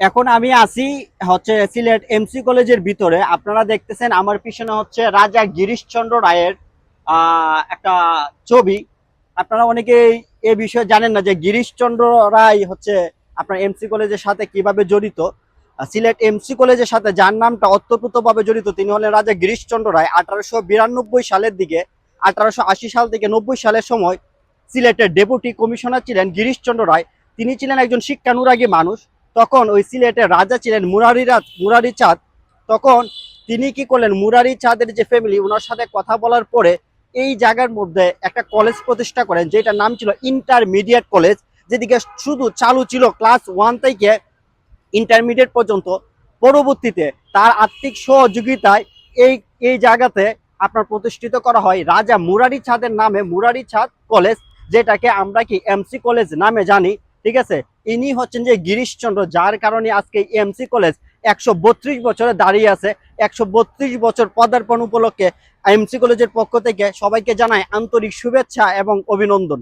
এখন আমি আছি হচ্ছে সিলেট এমসি কলেজের ভিতরে। আপনারা দেখতেছেন আমার পিছনে হচ্ছে রাজা গিরিশচন্দ্র রায়ের একটা ছবি। আপনারা অনেকেই এ বিষয়ে জানেন না যে গিরিশচন্দ্র রায় হচ্ছে আপনার এমসি কলেজের সাথে কীভাবে জড়িত। সিলেট এমসি কলেজের সাথে যার নামটা অত্যপ্রতভাবে জড়িত, তিনি হলেন রাজা গিরিশচন্দ্র রায়। আঠারোশো বিরানব্বই সালের দিকে, আঠারোশো আশি সাল থেকে নব্বই সালের সময় সিলেটের ডেপুটি কমিশনার ছিলেন গিরিশচন্দ্র রায়। তিনি ছিলেন একজন শিক্ষানুরাগী মানুষ। তখন ওই সিলেটের রাজা ছিলেন মুরারিরাজ মুরারি চাঁদ। তখন তিনি কি করলেন? মুরারি চাঁদের যে ফ্যামিলি ওনার সাথে কথা বলার পরে এই জায়গার মধ্যে একটা কলেজ প্রতিষ্ঠা করেন, যেটার নাম ছিল ইন্টারমিডিয়েট কলেজ যেদিকে শুধু চালু ছিল ক্লাস ওয়ান থেকে ইন্টারমিডিয়েট পর্যন্ত। পরবর্তীতে তার আর্থিক সহযোগিতায় এই এই জায়গাতে আপনার প্রতিষ্ঠিত করা হয়। রাজা মুরারি চাঁদের নামে মুরারি চাঁদ কলেজ যেটাকে আমরা কি এমসি কলেজ নামে জানি। ঠিক আছে? ইনি হচ্ছেন যে গিরিশচন্দ্র, যার কারণে আজকে এমসি কলেজ একশো বত্রিশ বছরে দাঁড়িয়ে আছে। একশো বত্রিশ বছর পদার্পণ উপলক্ষে এমসি কলেজের পক্ষ থেকে সবাইকে জানায় আন্তরিক শুভেচ্ছা এবং অভিনন্দন।